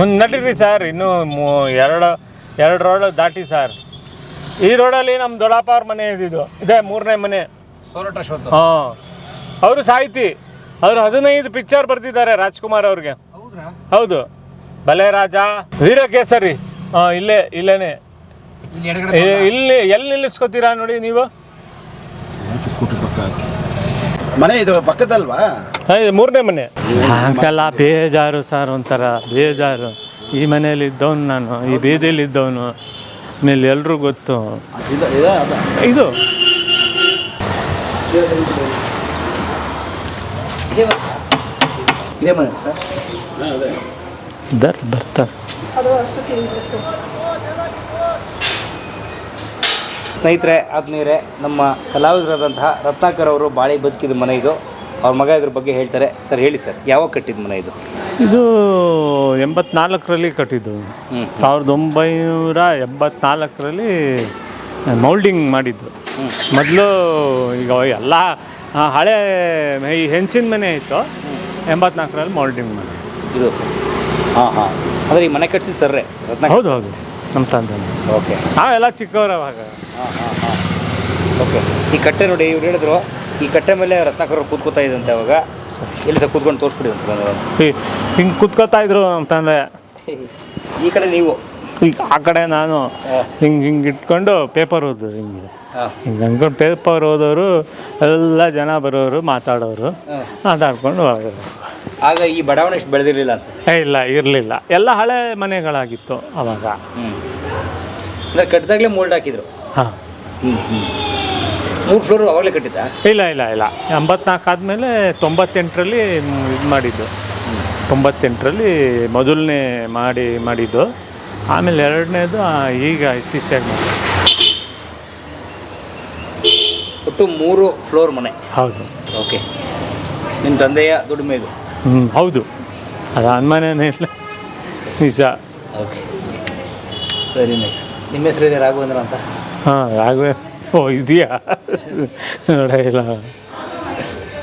ಮುಂದೆ ನಡೀರಿ ಸರ್ ಇನ್ನೂ ಮೂ- ಎರಡು ಎರಡು ರೋಡ್ ದಾಟಿ ಸರ್. ಈ ರೋಡಲ್ಲಿ ನಮ್ಮ ದೊಡ್ಡಪ್ಪ ಅವ್ರ ಮನೆ ಇದ್ದಿದ್ದು ಇದೇ. ಮೂರನೇ ಮನೆ. ಹಾಂ. ಅವರು ಸಾಹಿತಿ. ಅವರು ಹದಿನೈದು ಪಿಕ್ಚರ್ ಬರ್ತಿದ್ದಾರೆ ರಾಜ್ಕುಮಾರ್ ಅವ್ರಿಗೆ. ಹೌದ್ರಾ? ಹೌದು. ಬಲೆ ರಾಜ ವೀರಕೇಸರಿ. ಹಾಂ ಇಲ್ಲೇ ಇಲ್ಲೇನೆ. ಇಲ್ಲಿ ಎಡಗಡೆ ಇಲ್ಲಿ ಎಲ್ಲಿ ನಿಲ್ಲಿಸ್ಕೊತೀರಾ ನೋಡಿ ನೀವು? ಮನೆ ಇದು ಪಕ್ಕದಲ್ವಾ? ಹಾ, ಇದು ಮೂರನೇ ಮನೆ. ಹಾಕಲ್ಲ ಬೇಜಾರು ಸರ್ ಒಂಥರ ಬೇಜಾರು. ಈ ಮನೆಯಲ್ಲಿ ಇದ್ದವನು ನಾನು ಈ ಬೀದಿಯಲ್ಲಿ ಇದ್ದವನು. ಆಮೇಲೆ ಎಲ್ರಿಗೂ ಗೊತ್ತು. ಇದು ಬರ್ತಾರೆ ಸ್ನೇಹಿತರೆ ಆತ್ಮೀಯರೇ ನಮ್ಮ ಕಲಾವಿದರಾದಂತಹ ರತ್ನಾಕರ್ ಅವರು ಬಾಳಿ ಬದುಕಿದ ಮನೆ ಇದು. ಅವ್ರ ಮಗ ಇದ್ರ ಬಗ್ಗೆ ಹೇಳ್ತಾರೆ. ಸರ್ ಹೇಳಿ ಸರ್ ಯಾವಾಗ ಕಟ್ಟಿದ ಮನೆ ಇದು? ಇದು ಎಂಬತ್ನಾಲ್ಕರಲ್ಲಿ ಕಟ್ಟಿದ್ದು. ಸಾವಿರದ ಒಂಬೈನೂರ ಎಂಬತ್ನಾಲ್ಕರಲ್ಲಿ ಮೌಲ್ಡಿಂಗ್ ಮಾಡಿದ್ದು. ಮೊದಲು ಈಗ ಎಲ್ಲ ಹಳೆ ಈ ಹೆಂಚಿನ ಮನೆ ಇತ್ತು. ಎಂಬತ್ನಾಲ್ಕರಲ್ಲಿ ಮೌಲ್ಡಿಂಗ್ ಮಾಡಿದ್ದು. ಇದು. ಹಾಂ ಹಾಂ. ಅಂದರೆ ಈ ಮನೆ ಕಟ್ಟಿಸಿದ ಸರ್ರೆ ರತ್ನಾಕರ್. ಹೌದು ಹೌದು. ನಮ್ಮ ತಂದೆ. ಓಕೆ. ನಾವೆಲ್ಲ ಚಿಕ್ಕವ್ರು ಅವಾಗ. ಹಾಂ ಹಾಂ ಹಾಂ. ಓಕೆ. ಈ ಕಟ್ಟೆ ನೋಡಿ ಇವ್ರು ಹೇಳಿದ್ರು ಈ ಕಟ್ಟೆ ಮೇಲೆ ರತ್ನಾಕರ್ ಕೂತ್ಕೋತಾ ಇದ್ದಂತೆ ಅವಾಗ. ಸರಿ. ಇಲ್ಲಿ ಸರ್ ಕೂತ್ಕೊಂಡು ತೋರಿಸ್ಬಿಡಿ ಒಂದು ಸಲ ಹಿಂಗೆ ಕುತ್ಕೋತಾ ಇದ್ರು ನಮ್ಮ ತಂದೆ. ಈ ಕಡೆ ನೀವು? ಈಗ ಆ ಕಡೆ ನಾನು. ಹಿಂಗೆ ಹಿಂಗೆ ಇಟ್ಕೊಂಡು ಪೇಪರ್ ಓದಿದ್ರು ಹಿಂಗೆ ಹಾಂ. ಹಿಂಗೆ ಅಂದ್ಕೊಂಡು ಪೇಪರ್ ಓದೋರು ಎಲ್ಲ ಜನ ಬರೋರು ಮಾತಾಡೋರು. ಮಾತಾಡ್ಕೊಂಡು ಹೋಗೋರು ಆಗ ಈ ಬಡಾವಣೆ ಇಷ್ಟು ಬೆಳೆದಿರಲಿಲ್ಲ ಅನ್ಸುತ್ತೆ. ಏ ಇಲ್ಲ ಇರಲಿಲ್ಲ. ಎಲ್ಲ ಹಳೆ ಮನೆಗಳಾಗಿತ್ತು ಅವಾಗ. ಅಂದರೆ ಕಟ್ಟಿದಾಗಲೇ ಮೋಲ್ಡ್ ಹಾಕಿದ್ರು. ಹಾಂ. ಹ್ಞೂ ಹ್ಞೂ ಮೂರು ಫ್ಲೋರ್ ಅವಾಗಲೇ ಕಟ್ಟಿದ್ದ? ಇಲ್ಲ ಇಲ್ಲ ಇಲ್ಲ. ಎಂಬತ್ನಾಲ್ಕು ಆದಮೇಲೆ ತೊಂಬತ್ತೆಂಟರಲ್ಲಿ ಇದು ಮಾಡಿದ್ದು. ತೊಂಬತ್ತೆಂಟರಲ್ಲಿ ಮೊದಲನೇ ಮಾಡಿ ಮಾಡಿದ್ದು. ಆಮೇಲೆ ಎರಡನೇದು ಈಗ ಇತ್ತೀಚೆಗೆ ಮಾಡಿದ್ದು. ಒಟ್ಟು ಮೂರು ಫ್ಲೋರ್ ಮನೆ. ಹೌದು. ಓಕೆ. ನಿಮ್ಮ ತಂದೆಯ ದುಡಿಮೆ ಇದು. ಹ್ಞೂ ಹೌದು. ಅದು ಅನುಮಾನನೇ ಇಲ್ಲ ನಿಜ. ಓಕೆ. ವೆರಿ ನೈಸ್ ನಿಮ್ಮ ಹೆಸರು ಇದೆ ರಾಘವೇಂದ್ರ ಅಂತ. ಹಾಂ ರಾಘವೇ. ಓ ಇದೆಯಾ? ನೋಡ ಇಲ್ಲ.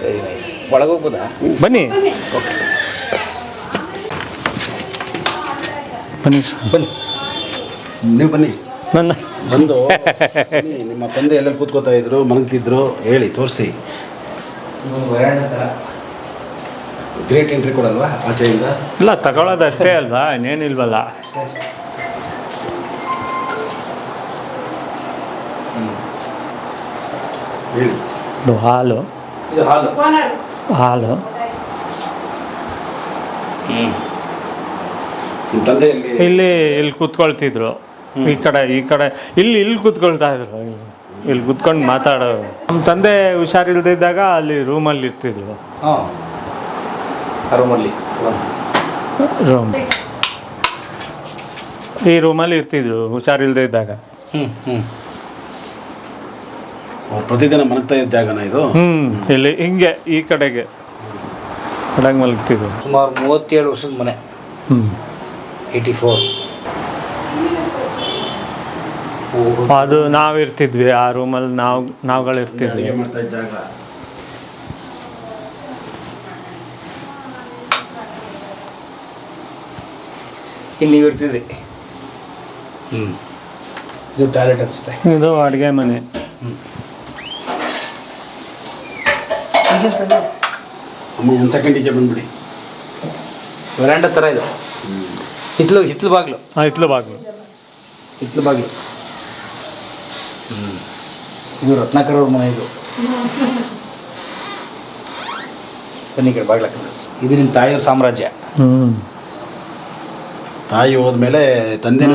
ವೆರಿ ನೈಸ್ ಒಳಗೋಗ್ಬೋದಾ? ಬನ್ನಿ. ಬನ್ನಿ ಸರ್. ಬನ್ನಿ. ನೀವು ಬನ್ನಿ. ನನ್ನ ಬಂದು ಬನ್ನಿ, ನಿಮ್ಮ ತಂದೆ ಎಲ್ಲೆಲ್ಲಿ ಕೂತ್ಕೋತಾ ಇದ್ರು ಮಲಗ್ತಿದ್ರು ಹೇಳಿ ತೋರಿಸಿ. ಗ್ರೇಟ್ ಎಂಟ್ರಿ ಕೊಡಲ್ವಾ ಆಚೆಯಿಂದ? ಇಲ್ಲ ತಗೊಳ್ಳೋದು ಅಷ್ಟೇ ಅಲ್ವಾ ಇನ್ನೇನಿಲ್ವಲ್ಲ. ಹೇಳಿ ಇದು ಹಾಲು ಇದು ಹಾಲು ಇಲ್ಲಿ ಇಲ್ಲಿ ಕೂತ್ಕೊಳ್ತಿದ್ರು. ಈ ಕಡೆ ಈ ಕಡೆ. ಇಲ್ಲಿ ಇಲ್ಲಿ ಕೂತ್ಕೊಳ್ತಾ ಇದ್ರು. ಇಲ್ಲಿ. ಕುತ್ಕೊಂಡು ಮಾತಾಡೋರು. ನಮ್ಮ ತಂದೆ ಹುಷಾರಿಲ್ದಿದ್ದಾಗ ಅಲ್ಲಿ ರೂಮಲ್ಲಿ ಇರ್ತಿದ್ರು. ಹಾಂ. ಆ ರೂಮಲ್ಲಿ ರೂಮ್ ಈ ರೂಮಲ್ಲಿ ಇರ್ತಿದ್ರು ಹುಷಾರಿಲ್ದೇ ಇದ್ದಾಗ ಹ್ಞೂ ಹ್ಞೂ ಪ್ರತಿದಿನ ಮಲಗ್ತಾ ಇದ್ದ ಜಾಗನ ಇದು? ಹ್ಮ್ ಇಲ್ಲಿ ಹಿಂಗೆ ಈ ಕಡೆಗೆ. ಕಡೆಗೆ ಮಲಗ್ತಿದ್ರು. ಸುಮಾರು ಮೂವತ್ತೇಳು ವರ್ಷದ ಮನೆ. ಹ್ಮ್. Eighty four. ಅದು ನಾವು ಇರ್ತಿದ್ವಿ ಆ ರೂಮಲ್ಲಿ ನಾವು ನಾವುಗಳು ಇರ್ತಿದ್ವಿ ಅಡುಗೆ ಮಾಡ್ತಾ ಇದ್ದ ಜಾಗ. ಇಲ್ಲಿ ನೀವು ಇರ್ತಿದ್ರಿ ಹ್ಞೂ ಇದು ಟಾಯ್ಲೆಟ್ ಅನಿಸುತ್ತೆ. ಇದು ಅಡುಗೆ ಮನೆ. ಅಮ್ಮ ಒಂದು ಬಂದ್ಬಿಡಿ. ವರಾಂಡ ಥರ ಇದು. ಹಿತ್ಲು ಹಿತ್ಲು ಬಾಗಿಲು. ಹಿತ್ಲು ಬಾಗಿಲು. ಹಿತ್ಲು ಬಾಗಿಲು. ಇದು ರತ್ನಾಕರ್ ಅವ್ರ ಮನೆ ಇದು. ಬನ್ನಿ ಕಡೆ ಬಾಗಿಲು ಇದು ನಿಮ್ಮ ತಾಯಿಯವ್ರ ಸಾಮ್ರಾಜ್ಯ. ಹ್ಮ್. ತಾಯಿ ಹೋದ್ಮೇಲೆ ಹ್ಮ್, ತಂದೆನೇ,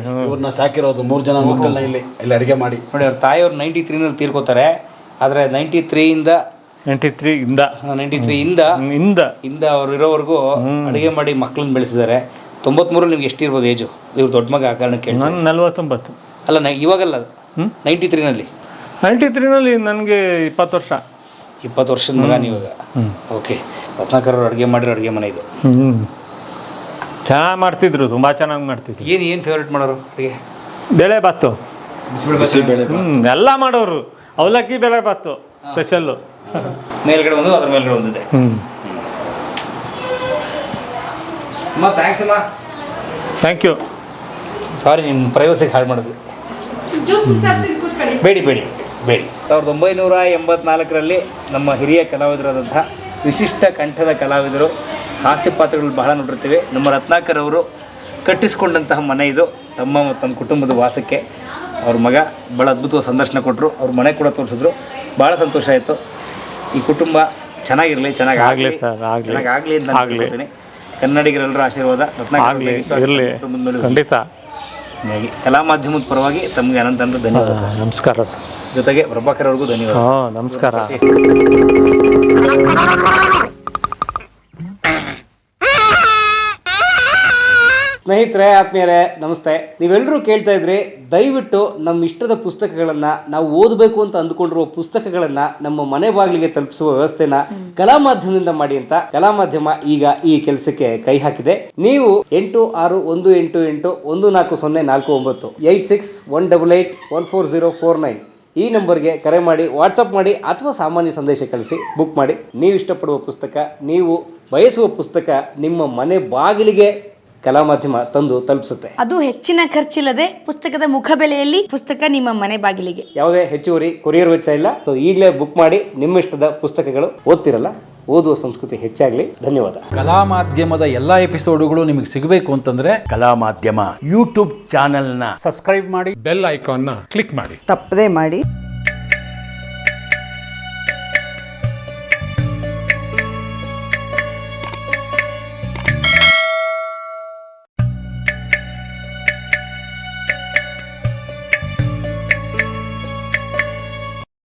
ಹ್ಮ್. ಇವ್ರನ್ನ ಸಾಕಿರೋದು ಮೂರು ಜನ ಮಕ್ಕಳನ್ನ ಇಲ್ಲಿ ಇಲ್ಲಿ ಅಡುಗೆ ಮಾಡಿ. ನೋಡಿ ಅವ್ರ ತಾಯಿಯವ್ರು ನೈಂಟಿ ತ್ರೀನಲ್ಲಿ ತೀರ್ಕೋತಾರೆ. ಆದರೆ ನೈಂಟಿ ತ್ರೀಯಿಂದ ನೈಂಟಿ ತ್ರೀ ಇಂದ. ನೈಂಟಿ ತ್ರೀ ಇಂದ. ಇಂದ. ಇಂದ ಅವ್ರು ಇರೋವರೆಗೂ ಅಡುಗೆ ಮಾಡಿ ಮಕ್ಕಳನ್ನ ಬೆಳೆಸಿದ್ದಾರೆ. ತೊಂಬತ್ಮೂರಲ್ಲಿ ನಿಮ್ಗೆ ಎಷ್ಟಿರ್ಬೋದು ಏಜು? ಇವ್ರು ದೊಡ್ಡ ಮಗ ಆ ಕಾರಣಕ್ಕೆ ನಾನು ನಲ್ವತ್ತೊಂಬತ್ತು. ಅಲ್ಲ ನೈ- ಇವಾಗಲ್ಲ ಅದು? ಹ್ಞೂ ನೈಂಟಿ ತ್ರೀನಲ್ಲಿ ನೈಂಟಿ ತ್ರೀನಲ್ಲಿ ನನಗೆ ಇಪ್ಪತ್ತು ವರ್ಷ. ಇಪ್ಪತ್ತು ವರ್ಷದ ಮಗ ನೀವಾಗ ಹ್ಞೂ ಓಕೆ. ರತ್ನಾಕರ್ ಅವ್ರು ಅಡುಗೆ ಮಾಡಿರೋ ಅಡುಗೆ ಮನೆ ಇದು. ಹ್ಞೂ ಚೆನ್ನಾಗಿ ಮಾಡ್ತಿದ್ರು ತುಂಬ ಚೆನ್ನಾಗಿ ಮಾಡ್ತಿದ್ರು. ಏನು ಏನು ಫೇವ್ರೇಟ್ ಮಾಡೋರು ಅಡುಗೆ? ಬೇಳೆ ಬಾತು ಬಿಸಿಬೇಳೆ ಹ್ಞೂ ಎಲ್ಲ ಮಾಡೋರು. ಅವಲಕ್ಕಿ ಬೇಳೆ ಬಾತು ಸ್ಪೆಷಲ್ಲು ಮೇಲ್ಗಡೆ ಒಂದು ಅದ್ರ ಮೇಲ್ಗಡೆ ಒಂದಿದೆ. ಹ್ಞೂ ಅಮ್ಮ ಥ್ಯಾಂಕ್ಸ್ ಅಮ್ಮ. ಥ್ಯಾಂಕ್ ಯು ಸಾರಿ ನಿಮ್ಮ ಪ್ರೈವಸಿಗೆ ಹಾಳು ಮಾಡಿದ್ವಿ ಬೇಡಿ ಬೇಡಿ ಬೇಡಿ. ಸಾವಿರದ ಒಂಬೈನೂರ ಎಂಬತ್ನಾಲ್ಕರಲ್ಲಿ ನಮ್ಮ ಹಿರಿಯ ಕಲಾವಿದರಾದಂಥ ವಿಶಿಷ್ಟ ಕಂಠದ ಕಲಾವಿದರು ಹಾಸ್ಯ ಪಾತ್ರಗಳು ಬಹಳ ನೋಡಿರ್ತೀವಿ. ನಮ್ಮ ರತ್ನಾಕರ್ ಅವರು ಕಟ್ಟಿಸಿಕೊಂಡಂತಹ ಮನೆ ಇದು. ತಮ್ಮ ಮತ್ತು ತಮ್ಮ ಕುಟುಂಬದ ವಾಸಕ್ಕೆ. ಅವ್ರ ಮಗ ಭಾಳ ಅದ್ಭುತವಾದ ಸಂದರ್ಶನ ಕೊಟ್ಟರು ಅವ್ರ ಮನೆ ಕೂಡ ತೋರಿಸಿದ್ರು. ಭಾಳ ಸಂತೋಷ ಆಯಿತು. ಈ ಕುಟುಂಬ ಚೆನ್ನಾಗಿರಲಿ ಚೆನ್ನಾಗಿ ಆಗಲಿ. ಸರ್, ಆಗಲಿ. ಚೆನ್ನಾಗಿ ಆಗಲಿ ಅಂತ ನಾನು ಆಗ್ಲಿ. ಕೇಳ್ಕೊತೀನಿ. ಕನ್ನಡಿಗರೆಲ್ಲರ ಆಶೀರ್ವಾದ ರತ್ನಾಗಲಿ ಆಗಲಿ ಇರಲಿ. ಕುಟುಂಬದ ಮೇಲೂ ಇರ್ಲಿ. ಖಂಡಿತ. ಹೀಗಾಗಿ ಕಲಾ ಮಾಧ್ಯಮದ ಪರವಾಗಿ ತಮಗೆ ಅನಂತ ಅನಂತ ಧನ್ಯವಾದ ಸರ್. ನಮಸ್ಕಾರ ಸರ್. ಜೊತೆಗೆ ಪ್ರಭಾಕರ್ ಅವ್ರಿಗೂ ಧನ್ಯವಾದ ಹಾಂ ನಮಸ್ಕಾರ. ಸ್ನೇಹಿತರೆ ಆತ್ಮೀಯರೇ ನಮಸ್ತೆ. ನೀವೆಲ್ಲರೂ ಕೇಳ್ತಾ ಇದ್ರಿ ದಯವಿಟ್ಟು ನಮ್ಮ ಇಷ್ಟದ ಪುಸ್ತಕಗಳನ್ನ ನಾವು ಓದಬೇಕು ಅಂತ ಅಂದುಕೊಂಡಿರುವ ಪುಸ್ತಕಗಳನ್ನ ನಮ್ಮ ಮನೆ ಬಾಗಿಲಿಗೆ ತಲುಪಿಸುವ ವ್ಯವಸ್ಥೆನ ಕಲಾ ಮಾಧ್ಯಮದಿಂದ ಮಾಡಿ ಅಂತ ಕಲಾ ಮಾಧ್ಯಮ ಈಗ ಈ ಕೆಲಸಕ್ಕೆ ಕೈ ಹಾಕಿದೆ. ನೀವು ಎಂಟು ಆರು ಒಂದು ಎಂಟು ಎಂಟು ಒಂದು ನಾಲ್ಕು ಸೊನ್ನೆ ನಾಲ್ಕು ಒಂಬತ್ತು eight six one double eight one four zero four nine ಈ ನಂಬರ್ಗೆ ಕರೆ ಮಾಡಿ ವಾಟ್ಸಪ್ ಮಾಡಿ ಅಥವಾ ಸಾಮಾನ್ಯ ಸಂದೇಶ ಕಳಿಸಿ ಬುಕ್ ಮಾಡಿ. ನೀವು ಇಷ್ಟಪಡುವ ಪುಸ್ತಕ ನೀವು ಬಯಸುವ ಪುಸ್ತಕ ನಿಮ್ಮ ಮನೆ ಬಾಗಿಲಿಗೆ ಕಲಾ ಮಾಧ್ಯಮ ತಂದು ತಲುಪಿಸುತ್ತೆ. ಅದು ಹೆಚ್ಚಿನ ಖರ್ಚಿಲ್ಲದೆ ಪುಸ್ತಕದ ಮುಖಬೆಲೆಯಲ್ಲಿ ಪುಸ್ತಕ ನಿಮ್ಮ ಮನೆ ಬಾಗಿಲಿಗೆ. ಯಾವುದೇ ಹೆಚ್ಚುವರಿ ಕೊರಿಯರ್ ವೆಚ್ಚ ಇಲ್ಲ. ಸೊ ಈಗಲೇ ಬುಕ್ ಮಾಡಿ ನಿಮ್ಮ ಇಷ್ಟದ ಪುಸ್ತಕಗಳು ಓದ್ತಿರಲ್ಲ ಓದುವ ಸಂಸ್ಕೃತಿ ಹೆಚ್ಚಾಗಲಿ. ಧನ್ಯವಾದ. ಕಲಾ ಮಾಧ್ಯಮದ ಎಲ್ಲಾ ಎಪಿಸೋಡುಗಳು ನಿಮಗೆ ಸಿಗಬೇಕು ಅಂತಂದ್ರೆ ಕಲಾ ಮಾಧ್ಯಮ ಯೂಟ್ಯೂಬ್ ಚಾನೆಲ್ನ ಬೆಲ್ ಐಕಾನ್ನ ಕ್ಲಿಕ್ ಮಾಡಿ. ತಪ್ಪದೇ ಮಾಡಿ.